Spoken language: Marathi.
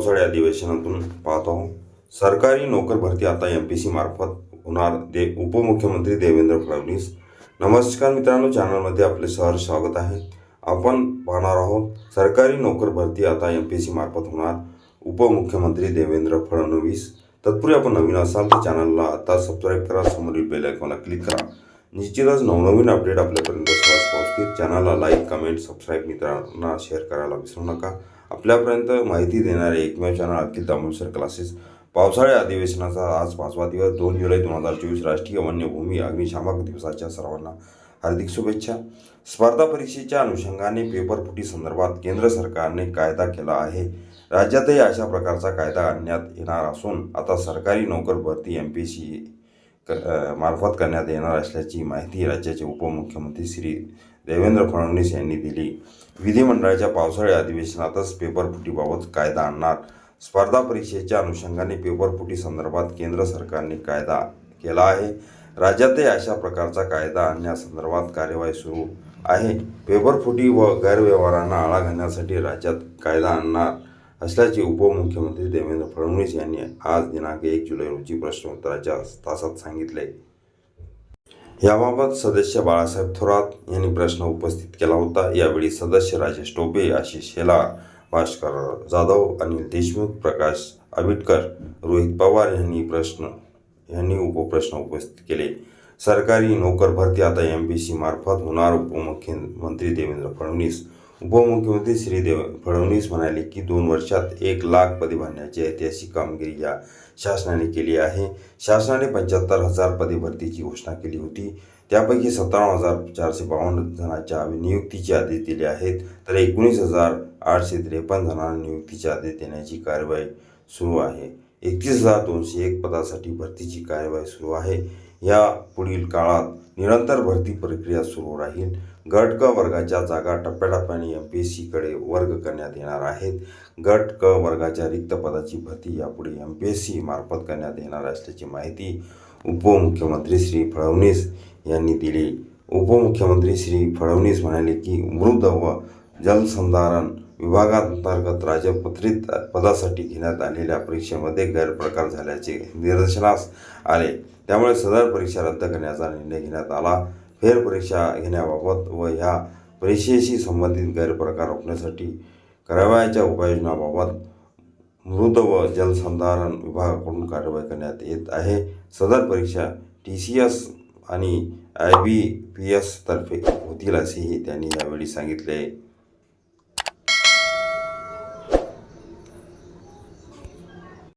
पावसाळी अधिवेशनातून पाहत आहोत. सरकारी नोकर भरती आता एम पी सी मार्फत होणार. दे उपमुख्यमंत्री देवेंद्र फडणवीस. नमस्कार मित्रांनो चॅनलमध्ये आपले सहर स्वागत आहे. आपण पाहणार आहोत सरकारी नोकर भरती आता एम पी सी मार्फत होणार. उपमुख्यमंत्री देवेंद्र फडणवीस. तत्पूर्वी आपण नवीन असाल तर चॅनलला आता सबस्क्राईब करा. समोरील बेल आयकॉनला क्लिक करा. निश्चितच नवनवीन अपडेट आपल्यापर्यंत सहज पोहोचतील. चॅनलला लाईक कमेंट सबस्क्राईब मित्रांना शेअर करायला विसरू नका. आपल्यापर्यंत माहिती देणारे एकमेव चॅनल अखिल दामोदर क्लासेस पावसाळी अधिवेशनाचा आज पाचवा दिवस दोन जुलै दोन हजार चोवीस राष्ट्रीय वन्यभूमी अग्निशामक दिवसाच्या सर्वांना हार्दिक शुभेच्छा. स्पर्धा परीक्षेच्या अनुषंगाने पेपर फुटी संदर्भात केंद्र सरकारने कायदा केला आहे. राज्यातही अशा प्रकारचा कायदा आणण्यात येणार असून आता सरकारी नोकर भरती एम पी सी मार्फत करण्यात येणार असल्याची माहिती राज्याचे उपमुख्यमंत्री श्री देवेंद्र फडणवीस यांनी दिली. विधिमंडळाच्या पावसाळी अधिवेशनातच पेपरफुटीबाबत कायदा आणणार. स्पर्धा परीक्षेच्या अनुषंगाने पेपरफुटी संदर्भात केंद्र सरकारने कायदा केला आहे. राज्यातही अशा प्रकारचा कायदा आणण्यासंदर्भात कार्यवाही सुरू आहे. पेपरफुटी व गैरव्यवहारांना आळा घालण्यासाठी राज्यात कायदा आणणार. असल्याचे उपमुख्यमंत्री देवेंद्र फडणवीस यांनी आज दिनांक एक जुलै रोजी प्रश्नोत्तराच्या तासात सांगितले. याबाबत सदस्य बाळासाहेब थोरात यांनी प्रश्न उपस्थित केला होता. यावेळी सदस्य राजेश टोपे आशिष शेलार भास्कर जाधव अनिल देशमुख प्रकाश आबिटकर रोहित पवार यांनी प्रश्न यांनी उपप्रश्न उपस्थित केले. सरकारी नोकर भरती आता एम पी सी मार्फत होणार उपमुख्यमंत्री देवेंद्र फडणवीस उपमुख्यमंत्री श्रीदेव फडणवीस म्हणाले की दोन वर्षात एक लाख पदे भरण्याची ऐतिहासिक कामगिरी या शासनाने केली आहे. शासनाने पंच्याहत्तर हजार पदे भरतीची घोषणा केली होती. त्यापैकी सत्तावन्न हजार चारशे बावन्न जणांच्या नियुक्तीचे आदेश दिले आहेत. तर एकोणीस हजार आठशे त्रेपन्न जणांना नियुक्तीचे आदेश देण्याची कार्यवाही सुरू आहे. एकतीस हजार दोनशे एक पदासाठी भरतीची कार्यवाही सुरू आहे. या पुढील काळात निरंतर भरती प्रक्रिया सुरू राहील. गट क वर्गाच्या जागा टप्प्याटप्प्याने एम पी एस सीकडे वर्ग करण्यात येणार आहेत. गट क वर्गाच्या रिक्त पदाची भरती यापुढे एम पी एस सी मार्फत करण्यात येणार असल्याची माहिती उपमुख्यमंत्री श्री फडणवीस यांनी दिली. उपमुख्यमंत्री श्री फडणवीस म्हणाले की मृद व जलसंधारण विभागांतर्गत राजपत्रित पदासाठी घेण्यात आलेल्या परीक्षेमध्ये गैरप्रकार झाल्याचे निदर्शनास आले. त्यामुळे सदर परीक्षा रद्द करण्याचा निर्णय घेण्यात आला. फेरपरीक्षा घेण्याबाबत व ह्या परीक्षेशी संबंधित गैरप्रकार रोखण्यासाठी करावयाच्या उपाययोजनाबाबत मृद व जलसंधारण विभागाकडून कार्यवाही करण्यात येत आहे. सदर परीक्षा टी सी एस आणि आय बी पी एस तर्फे होतील असेही त्यांनी यावेळी सांगितले.